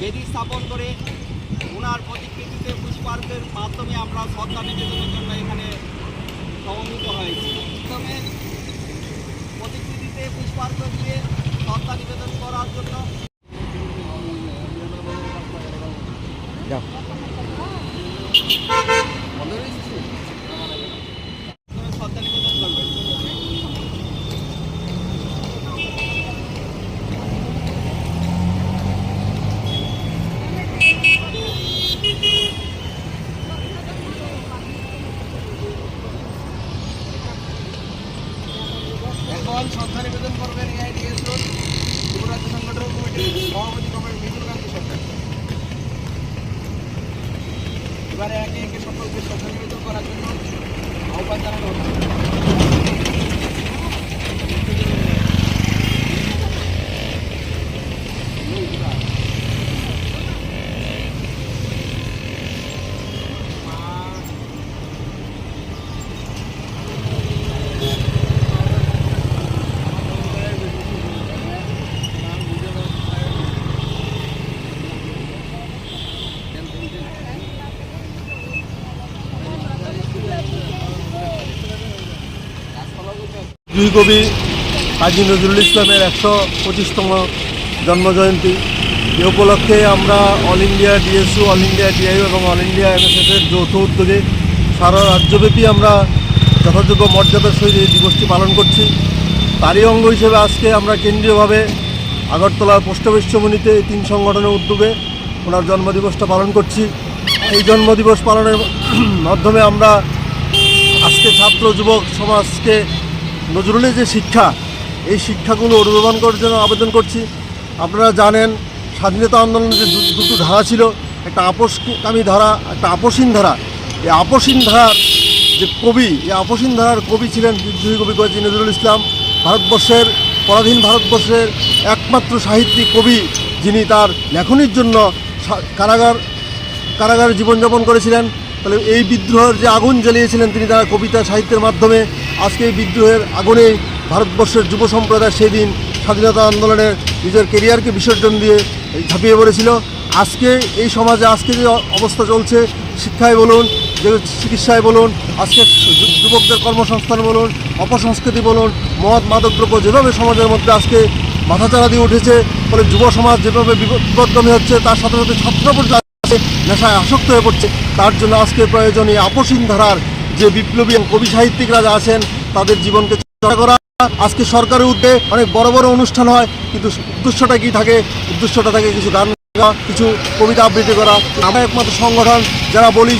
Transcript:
বেদি স্থাপন করে ওনার প্রতিকৃতিতে পুষ্পার্ঘের মাধ্যমে আমরা শ্রদ্ধা নিবেদনের জন্য এখানে সমবেত হয়েছি। প্রথমে প্রতিকৃতিতে পুষ্পার্ঘ দিয়ে শ্রদ্ধা নিবেদন করার জন্য প্রথমে শ্রদ্ধা নিবেদন করবেন এখন শ্রদ্ধা নিবেদন করবেন, এআইডিএস যুবরাজ্য সংগঠন কমিটির সভাপতি কমিটি মিথুন গান্ধী সরকার। এবারে একে একে সকলকে শ্রদ্ধা নিবেদন করার জন্য আহ্বান জানানো হচ্ছে। দুই কবি কাজী নজরুল ইসলামের একশো পঁচিশতম জন্মজয়ন্তী। এ উপলক্ষে আমরা All India DSU, All India DIU এবং অল ইন্ডিয়া এমএসএসের যৌথ উদ্যোগে সারা রাজ্যব্যাপী আমরা যথাযোগ্য মর্যাদার সহিত এই দিবসটি পালন করছি। তারই অঙ্গ হিসেবে আজকে আমরা কেন্দ্রীয়ভাবে আগরতলার পোস্ট এই তিন সংগঠনের উদ্যোগে ওনার জন্মদিবসটা পালন করছি। এই জন্মদিবস পালনের মাধ্যমে আমরা আজকে ছাত্র, যুবক সমাজকে নজরুলের যে শিক্ষা, এই শিক্ষাগুলো অনুধাবন করার জন্য আবেদন করছি। আপনারা জানেন, স্বাধীনতা আন্দোলনের যে দুটো ধারা ছিল, একটা আপোষকামী ধারা, একটা আপোষহীন ধারা। এই আপোষহীন ধারার যে কবি, এই আপোষহীন ধারার কবি ছিলেন বিদ্রোহী কবি কাজী নজরুল ইসলাম। ভারতবর্ষের, পরাধীন ভারতবর্ষের একমাত্র সাহিত্যিক কবি, যিনি তার লেখনির জন্য কারাগার, কারাগারে জীবনযাপন করেছিলেন। তাহলে এই বিদ্রোহের যে আগুন জ্বালিয়েছিলেন তিনি তার কবিতা সাহিত্যের মাধ্যমে আজকে এই বিদ্রোহের আগুনে ভারতবর্ষের যুব সম্প্রদায় সেদিন স্বাধীনতা আন্দোলনে নিজের কেরিয়ারকে বিসর্জন দিয়ে ঝাঁপিয়ে পড়েছিল। আজকে এই সমাজে আজকে যে অবস্থা চলছে, শিক্ষায় বলুন, যে চিকিৎসায় বলুন, আজকে যুবকদের কর্মসংস্থান বলুন, অপসংস্কৃতি বলুন, মদ, মাদকদ্রব্য যেভাবে সমাজের মধ্যে আজকে মাথাচাড়া দিয়ে উঠেছে, ফলে যুব সমাজ যেভাবে বিপদ- বিপদগামী হচ্ছে, তার সাথে সাথে ছাত্র নেশায় আসক্ত হয়ে পড়ছে, তার জন্য আজকে প্রয়োজনীয় আপসীন ধারার যে বিপ্লবী কবি সাহিত্যিকরা যা আছেন, তাদের জীবনকে চর্চা করা। আজকে সরকারের উদ্যোগে অনেক বড় বড় অনুষ্ঠান হয়, কিন্তু উদ্দেশ্যটা কি থাকে? উদ্দেশ্যটা থাকে কিছু গান কিছু কবিতা আবৃত্তি করা। আমরা একমাত্র সংগঠন, যারা বলি